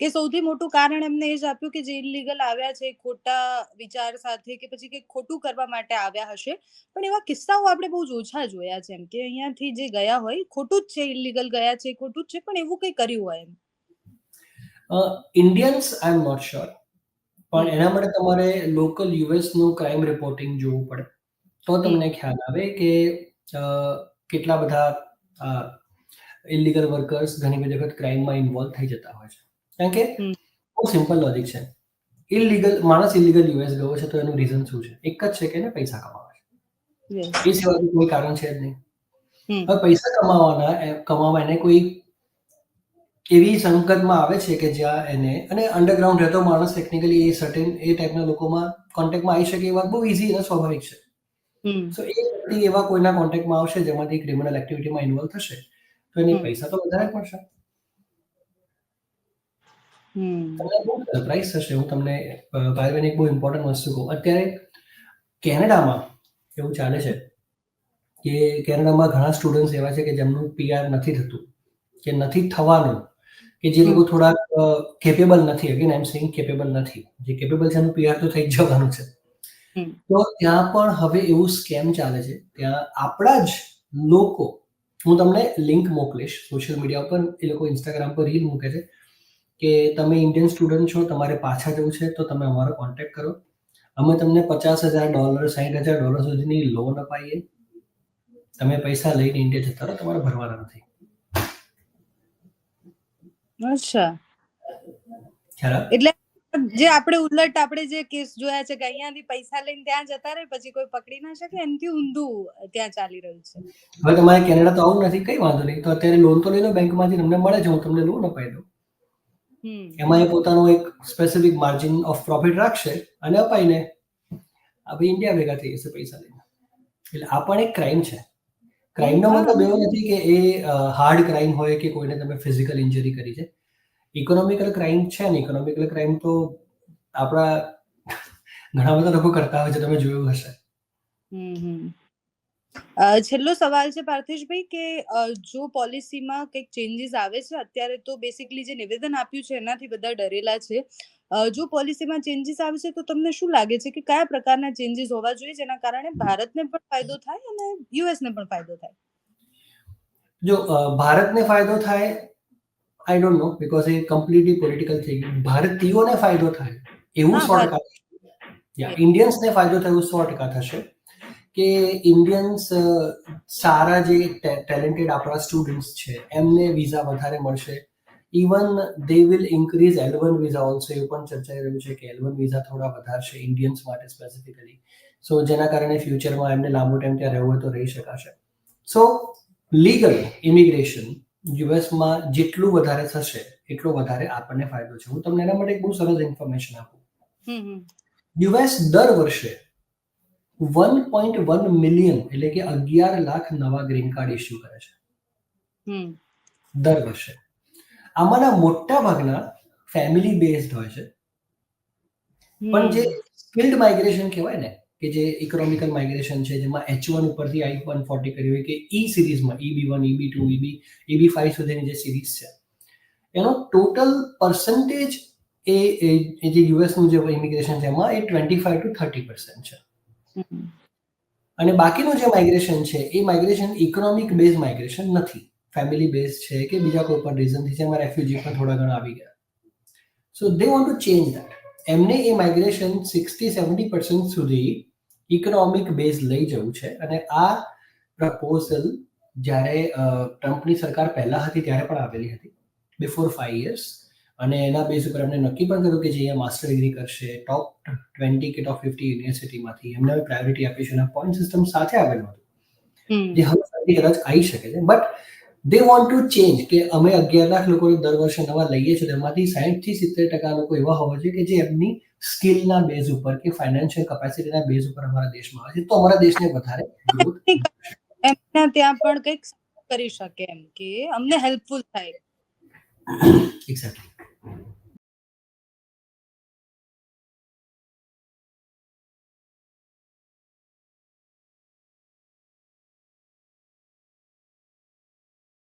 કે સૌથી મોટું કારણ એમને એ જ આપ્યું કે જે ઇલીગલ આવ્યા છે ખોટા વિચાર સાથે કે પછી કંઈક ખોટું કરવા માટે આવ્યા હશે. પણ એવા કિસ્સાઓ આપણે બહુ જ ઓછા જોયા છે એમ કે અહીંયાથી જે ગયા હોય ખોટું જ છે ઇલીગલ ગયા છે ખોટું જ છે પણ એવું કંઈ કર્યું હોય એમ. Indians I am not sure પણ એના માટે તમારે લોકલ યુએસનું ક્રાઇમ રિપોર્ટિંગ જોવું પડે. તો તમને ખ્યાલ આવે કે કેટલા બધા ઇલીગલ વર્કર્સ ઘણી બધી વખત ક્રાઇમમાં ઇન્વોલ્વ થઈ જતા હોય છે. કારણ કે બહુ સિમ્પલ લોજિક છે. ઇલીગલ માણસ ઇલીગલ યુએસ ગયો છે તો એનું રીઝન શું છે? એક જ છે કે એને પૈસા કમાવા છે. એ સિવાય કોઈ કારણ છે જ નહીં. હવે પૈસા કમાવાના કમાવા એને કોઈ એવી સંકટમાં આવે છે કે જ્યાં એને અને અંડરગ્રાઉન્ડ રહેતો માણસ ટેકનિકલી એ સર્ટેન એ ટાઈપના લોકોમાં કોન્ટેક્ટમાં આવી શકે એ વાત બહુ ઇઝી અને સ્વાભાવિક છે. સો એ વ્યક્તિ એવા કોઈના કોન્ટેક્ટમાં આવશે જેમાંથી ક્રિમિનલ એક્ટિવિટીમાં ઇન્વોલ્વ થશે તો એને પૈસા તો વધારે મળશે. તમને બહુ સરપ્રાઈઝ થશે. હું તમને ભાઈબેન એક બહુ ઇમ્પોર્ટન્ટ વસ્તુ કહું. અત્યારે કેનેડામાં એવું ચાલે છે કે કેનેડામાં ઘણા સ્ટુડન્ટ્સ એવા છે કે જેમનું પીઆર નથી થતું કે નથી થવાનું કે જે લોકો થોડા કેપેબલ નથી. Again I am saying capable નથી. જે કેપેબલ છે એનું પીઆર તો થઈ જવાનું છે. તો ત્યાં પણ હવે એવું સ્કેમ ચાલે છે. ત્યાં આપણા જ લોકો હું તમને લિંક મોકલીશ. સોશિયલ મીડિયા ઉપર એ લોકો ઇન્સ્ટાગ્રામ પર રીલ મૂકે છે. કે તમે ઇન્ડિયન સ્ટુડન્ટ છો તમારે પાછા જવું છે તો તમે અમારો કોન્ટેક્ટ કરો. અમે તમને પચાસ હજાર ડોલર સાઠ હજાર ડોલર સુધીની લોન અપાઈએ. તમે પૈસા લઈને ઇન્ડિયા જતા રહો તમારે ભરવાના નથી. અચ્છા. એટલે જે આપણે ઉલટ આપણે જે કેસ જોયા છે કે અહીંયાથી પૈસા લઈને ત્યાં જતા રહે પછી કોઈ પકડી ના શકે એનાથી ઊંધું ત્યાં ચાલી રહ્યું છે. હવે તમારે કેનેડા તો આવું નથી કઈ વાંધો નહીં. તો અત્યારે લોન તો લઈ લો બેંકમાંથી તમને મળે છે હું તમને લોન અપાઈ દઉં. એમાં એ પોતાનો એક સ્પેસિફિક માર્જિન ઓફ પ્રોફિટ રાખશે અને અપાઈને આપણે ઇન્ડિયા ભેગા થઈ જશે પૈસા લઈને. એટલે આ પણ એક ક્રાઇમ છે. ક્રાઇમનો મતલબ એવો નથી કે એ હાર્ડ ક્રાઇમ હોય કે કોઈને તમે ફિઝિકલ ઇન્જરી કરી છે. ઇકોનોમિકલ ક્રાઇમ છે ને ઇકોનોમિકલ ક્રાઇમ તો આપણા ઘણા બધા લોકો કરતા હોય છે તમે જોયું હશે. છેલ્લો સવાલ છે પાર્થેશભાઈ કે જો પોલિસીમાં કંઈક ચેન્જીસ આવે છે અત્યારે તો બેસિકલી જે નિવેદન આપ્યું છે એનાથી બધા ડરેલા છે. જો પોલિસીમાં ચેન્જીસ આવે છે તો તમને શું લાગે છે કે કયા પ્રકારના ચેન્જીસ હોવા જોઈએ જેના કારણે ભારતને પણ ફાયદો થાય અને યુએસને પણ ફાયદો થાય? જો ભારતને ફાયદો થાય આઈ ડોન્ટ નો બીકોઝ એ કમ્પ્લીટલી પોલિટિકલ થઈ ગયું ભારતીયોને ફાયદો થાય એવું સો ટકા. ઇન્ડિયન્સને ફાયદો થાય એવું સો ટકા થશે. કે ઇન્ડિયન્સ સારા જે ટેલેન્ટેડ આપણા સ્ટુડન્ટ્સ છે એમને વિઝા વધારે મળશે. Even they will increase L one visa also એવું પણ ચર્ચાઈ રહ્યું છે કે એલ વન વિઝા થોડા વધારશે ઇન્ડિયન્સ માટે સ્પેસિફિકલી સો જેના કારણે ફ્યુચરમાં એમને લાંબો ટાઈમ ત્યાં રહેવું હોય તો રહી શકાશે. સો લીગલ ઇમિગ્રેશન યુએસમાં જેટલું વધારે થશે એટલો વધારે આપણને ફાયદો છે. હું તમને એના માટે એક બહુ સરસ ઇન્ફોર્મેશન આપું. યુએસ દર વર્ષે વન પોઈન્ટ વન મિલિયન એટલે કે અગિયાર લાખ નવા ગ્રીન કાર્ડ ઇસ્યુ કરે છે. દર વર્ષે. આમાંના મોટા ભાગના ફેમિલી બેઝડ હોય છે. પણ જે સ્કિલ્ડ માઇગ્રેશન કહેવાય ને કે જે ઇકોનોમિકલ માઇગ્રેશન છે જેમાં એચ વન ઉપરથી આઈ વન ફોર્ટી કર્યું હોય કે ઈ સિરીઝમાં E B one E B two E B E B five સુધીની જે સિરીઝ છે. એનો ટોટલ પર્સન્ટેજ એ જે યુએસનું જે ઇમિગ્રેશન છે એમાં એ twenty five to thirty percent છે. અને બાકીનું જે માઇગ્રેશન છે, એ માઇગ્રેશન ઇકોનોમિક બેઝ માઇગ્રેશન નથી. ફેમિલી બેઝ છે કે બીજા કોઈ પણ રીઝનથી એમાં રેફ્યુજી પણ થોડા ઘણા આવી ગયા. So they want to change that એમને એ માઇગ્રેશન સિક્સટી સેવન્ટી પર્સન્ટ સુધી ઇકોનોમિક બેઝ લઈ જવું છે. અને આ પ્રપોઝલ જ્યારે ટ્રમ્પની સરકાર પહેલા હતી, ત્યારે પણ આવેલી હતી. બિફોર ફાઈવ યર્સ અને એના બેઝ ઉપર એમને નક્કી પણ કર્યું કે જે અહીંયા માસ્ટર ડિગ્રી કરશે ટોપ ટ્વેન્ટી કે ટોપ ફિફ્ટી યુનિવર્સિટીમાંથી એમને પ્રાયોરિટી આપીશું. અને પોઈન્ટ સિસ્ટમ સાથે આવેલું હતું. જે હવે કદાચ આવી શકે છે. But they want to change કે અમે અગિયાર લાખ લોકો દર વર્ષે નવા લઈએ છીએ તેમાંથી સાહીઠથી સિત્તેર ટકા લોકો એવા હોવા જોઈએ કે જે એમની સ્કિલના બેઝ ઉપર કે ફાઇનાન્શિયલ કેપેસિટીના બેઝ ઉપર અમારા દેશમાં આવે છે. તો અમારા દેશને વધારે એમના ત્યાં પણ કંઈક કરી શકે એમ કે અમને હેલ્પફુલ થાય. Exactly Amen.